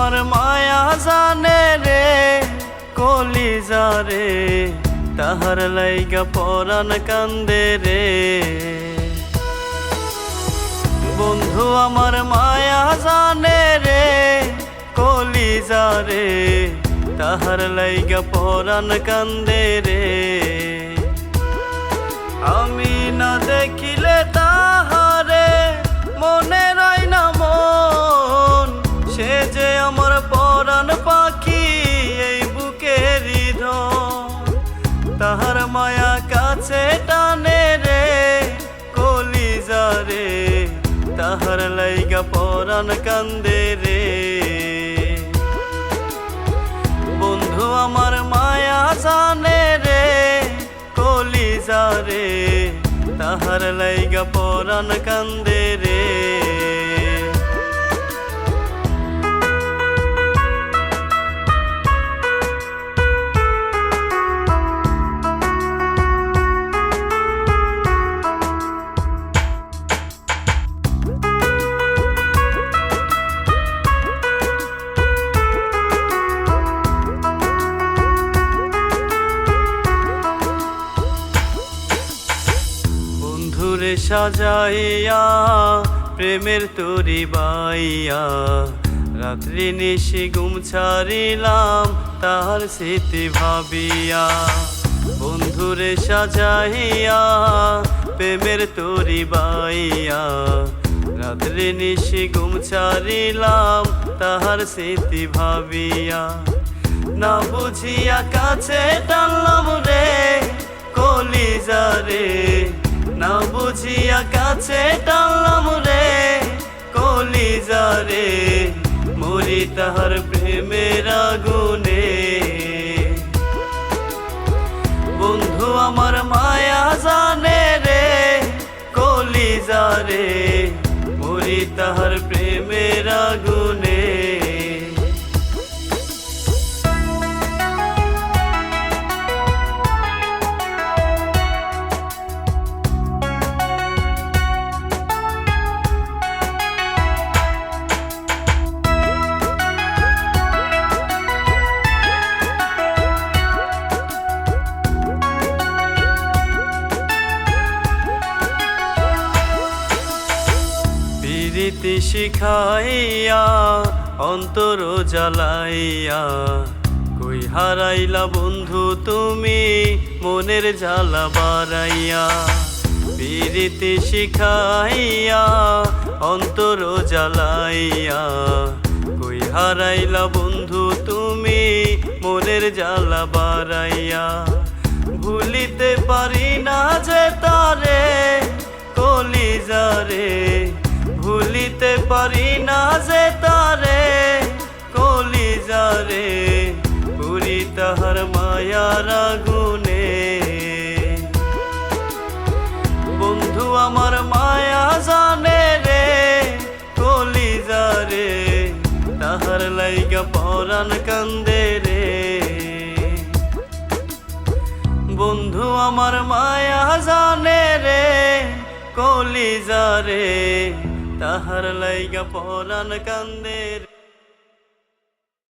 আমার মায়া জানে রে, কলিজা রে, তাহার লাইগা পরাণ কান্দে রে। বন্ধু, আমার মায়া জানে রে, কলিজা রে, তাহার লাইগা পরাণ কান্দে রে। আমার পরাণ পাখি এই বুকের তাহার মায়া কাছে টানে রে, কলিজা রে। তাহার লাইগা পরাণ কান্দে রে। বন্ধু আমার মায়া জানে রে, কলিজা রে। তাহার লাইগা পরাণ কান্দে রে। সাজাইয়া, প্রেমের তরি বাইয়া। রাত্রি নিশি ঘুম ছাড়িলাম, তাহার স্মৃতি ভাবিয়া। বন্ধুরে সাজাইয়া, প্রেমের তরি বাইয়া। রাত্রি নিশি ঘুম ছাড়িলাম, তাহার স্মৃতি ভাবিয়া। না বুঝিয়া কাছে টানলাম রে, কলিজা রে। না বুঝিয়া কাছে টানলাম রে, কলিজা রে, মরি তাহার প্রেমের আগুনে। বন্ধু আমার মায়া জানে রে, কলিজা রে, মরি তাহার প্রেমের আগুনে। প্রীতি শিখাইয়া, অন্তর জ্বালাইয়া, কই হারাইলা বন্ধু তুমি, মনের জ্বালা বাড়াইয়া। প্রীতি শিখাইয়া, অন্তর জ্বালাইয়া, কই হারাইলা বন্ধু তুমি, মনের জ্বালা বাড়াইয়া। ভুলিতে পারি না যে তারে কলিজা রে ভুলিতে পারি না যে তারে কলিজা রে পুরি তাহার মায়ার আগুনে। বন্ধু আমার মায়া জানে রে কলিজা রে তাহার লাইগা পরাণ কান্দে রে। বন্ধু আমার মায়া জানে রে কলিজা রে তাহার লাইগা পরাণ কান্দে রে